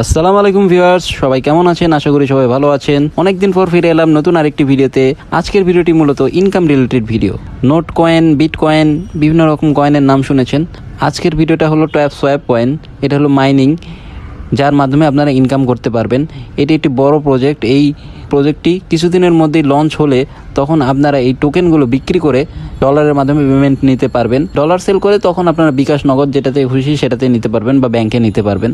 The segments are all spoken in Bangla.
আসসালামু আলাইকুম ভিউয়ার্স, সবাই কেমন আছেন? আশা করি সবাই ভালো আছেন। অনেকদিন পর ফিরে এলাম নতুন আরেকটি ভিডিওতে। আজকের ভিডিওটি মূলত income related video Notcoin Bitcoin বিভিন্ন রকম কয়েনের নাম শুনেছেন। আজকের ভিডিওটা হলো ট্যাপ সোয়াপ কয়েন। এটা হলো মাইনিং যার মাধ্যমে আপনারা ইনকাম করতে পারবেন। এটি একটি বড় প্রজেক্ট এই প্রজেক্টটি কিছুদিনের মধ্যেই লঞ্চ হলে তখন আপনারা এই টোকেনগুলো বিক্রি করে ডলারের মাধ্যমে পেমেন্ট নিতে পারবেন। ডলার সেল করে তখন আপনারা বিকাশ নগদ যেটাতে খুশি সেটাতে নিতে পারবেন বা ব্যাংকে নিতে পারবেন।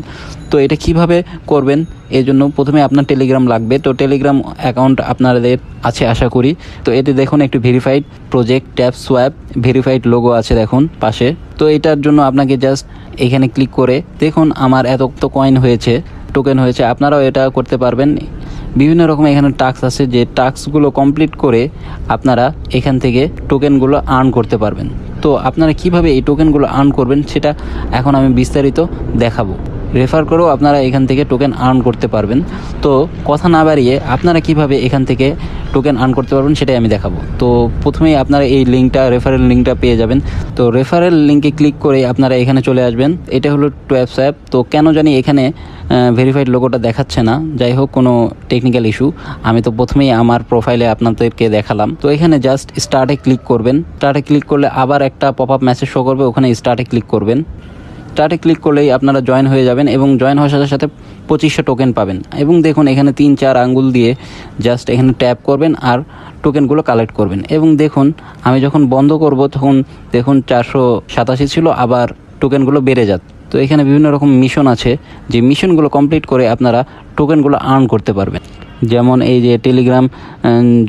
তো এটা কীভাবে করবেন? এই জন্য প্রথমে আপনার টেলিগ্রাম লাগবে। তো টেলিগ্রাম অ্যাকাউন্ট আপনাদের আছে আশা করি। তো এতে দেখুন একটি verified project tap swap verified logo আছে দেখুন পাশে। তো এটার জন্য আপনাকে জাস্ট এখানে ক্লিক করে দেখুন আমার এত কয়েন হয়েছে টোকেন হয়েছে। আপনারাও এটা করতে পারবেন। বিভিন্ন রকম এখানে টাস্ক আছে, যে টাস্কগুলো কমপ্লিট করে আপনারা এখান থেকে টোকেনগুলো আর্ন করতে পারবেন। তো আপনারা কীভাবে এই টোকেনগুলো আর্ন করবেন সেটা এখন আমি বিস্তারিত দেখাবো। রেফার করেও আপনারা এখান থেকে টোকেন আর্ন করতে পারবেন। তো কথা না বাড়িয়ে আপনারা কীভাবে এখান থেকে টোকেন আর্ন করতে পারবেন সেটাই আমি দেখাবো। তো প্রথমেই আপনারা এই লিঙ্কটা রেফারেল লিঙ্কটা পেয়ে যাবেন। তো রেফারেল লিঙ্কে ক্লিক করে আপনারা এখানে চলে আসবেন। এটা হলো টুয়েবস অ্যাপ তো কেন জানি এখানে ভেরিফাইড লোগোটা দেখাচ্ছে না। যাই হোক, কোনো টেকনিক্যাল ইস্যু আমি তো প্রথমেই আমার প্রোফাইলে আপনাদেরকে দেখালাম। তো এখানে জাস্ট স্টার্টে ক্লিক করবেন। স্টার্টে ক্লিক করলে আবার একটা পপ আপ মেসেজ শো করবে। ওখানে স্টার্টে ক্লিক করবেন। স্টার্টে ক্লিক করলেই আপনারা জয়েন হয়ে যাবেন এবং জয়েন হওয়ার সাথে সাথে পঁচিশশো টোকেন পাবেন। এবং দেখুন, এখানে তিন চার আঙ্গুল দিয়ে জাস্ট এখানে ট্যাপ করবেন আর টোকেনগুলো কালেক্ট করবেন। এবং দেখুন, আমি যখন বন্ধ করব, তখন দেখুন চারশো সাতাশি ছিল, আবার টোকেনগুলো বেড়ে যাত তো এখানে বিভিন্ন রকম মিশন আছে। যে মিশনগুলো কমপ্লিট করে আপনারা টোকেনগুলো আর্ন করতে পারবেন। যেমন এই যে টেলিগ্রাম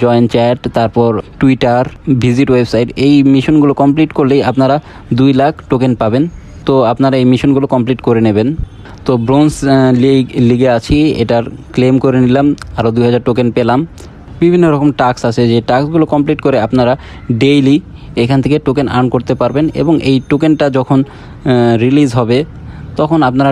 জয়েন চ্যাট তারপর টুইটার ভিজিট ওয়েবসাইট এই মিশনগুলো কমপ্লিট করলেই আপনারা দুই লাখ টোকেন পাবেন। তো আপনারা এই মিশনগুলো কমপ্লিট করে নেবেন। তো ব্রোঞ্জ লিগ, লিগে আছি, এটার ক্লেম করে নিলাম আরও দুই হাজার টোকেন পেলাম। বিভিন্ন রকম টাস্ক আছে, যে টাস্কগুলো কমপ্লিট করে আপনারা ডেইলি এখান থেকে টোকেন আর্ন করতে পারবেন এবং এই টোকেনটা যখন রিলিজ হবে, তখন আপনারা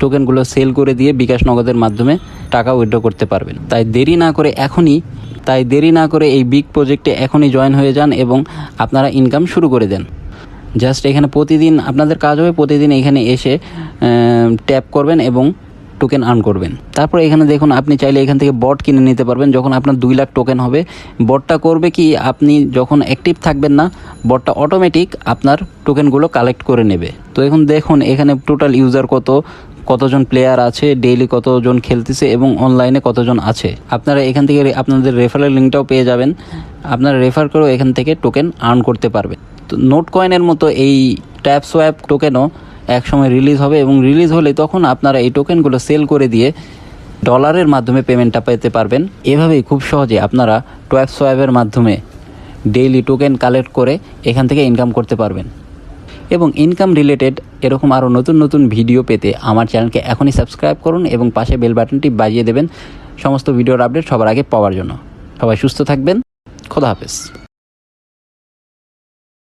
টোকেনগুলো সেল করে দিয়ে বিকাশ নগদের মাধ্যমে টাকা উইথড্র করতে পারবেন। তাই দেরি না করে এখনই, তাই দেরি না করে এই বিগ প্রজেক্টে এখনই জয়েন হয়ে যান এবং আপনারা ইনকাম শুরু করে দেন। জাস্ট এখানে প্রতিদিন, আপনাদের কাজ হবে প্রতিদিন এখানে এসে ট্যাপ করবেন এবং টোকেন আর্ন করবেন। তারপর এখানে দেখুন, আপনি চাইলে এখান থেকে বট কিনে নিতে পারবেন। যখন আপনার দুই লাখ টোকেন হবে বটটা করবে কি, আপনি যখন অ্যাক্টিভ থাকবেন না বটটা অটোমেটিক আপনার টোকেনগুলো কালেক্ট করে নেবে। তো এখন দেখুন, এখানে টোটাল ইউজার কত, কতজন প্লেয়ার আছে ডেইলি কতজন খেলতেছে এবং অনলাইনে কতজন আছে। আপনারা এখান থেকে আপনাদের রেফারেল লিঙ্কটাও পেয়ে যাবেন। আপনারা রেফার করেও এখান থেকে টোকেন আর্ন করতে পারবেন। নোট কয়েনের মতো এই ট্যাপ সোয়াপ টোকেনও একসময় রিলিজ হবে এবং রিলিজ হলে তখন আপনারা এই টোকেনগুলো সেল করে দিয়ে ডলারের মাধ্যমে পেমেন্টটা পেতে পারবেন। এভাবেই খুব সহজে আপনারা ট্যাপ সোয়াপের মাধ্যমে ডেইলি টোকেন কালেক্ট করে এখান থেকে ইনকাম করতে পারবেন। এবং ইনকাম রিলেটেড এরকম আরও নতুন নতুন ভিডিও পেতে আমার চ্যানেলকে এখনই সাবস্ক্রাইব করুন এবং পাশে বেল বাটনটি বাজিয়ে দেবেন সমস্ত ভিডিওর আপডেট সবার আগে পাওয়ার জন্য। সবাই সুস্থ থাকবেন। খোদা হাফেজ।